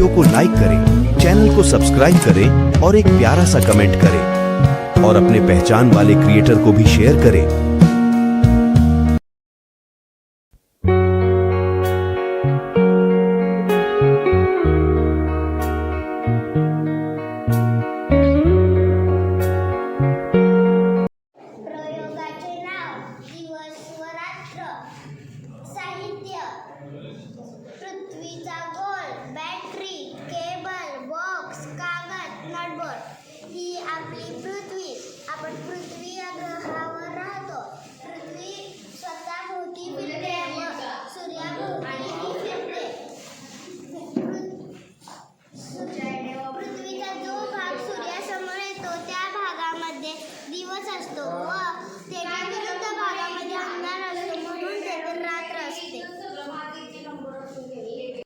Video को like करें channel को सब्सक्राइब करें और एक प्यारा सा कमेंट करें। और अपने पहचान वाले क्रिएटर को भी शेयर करें। ही आपली पृथ्वी. आपण पृथ्वी या ग्रहावर राहतो. पृथ्वी स्वतःभोवती फिरते व सूर्याभोवती फिरते. पृथ्वीचा जो भाग सूर्यासमोर येतो त्या भागामध्ये दिवस असतो व ते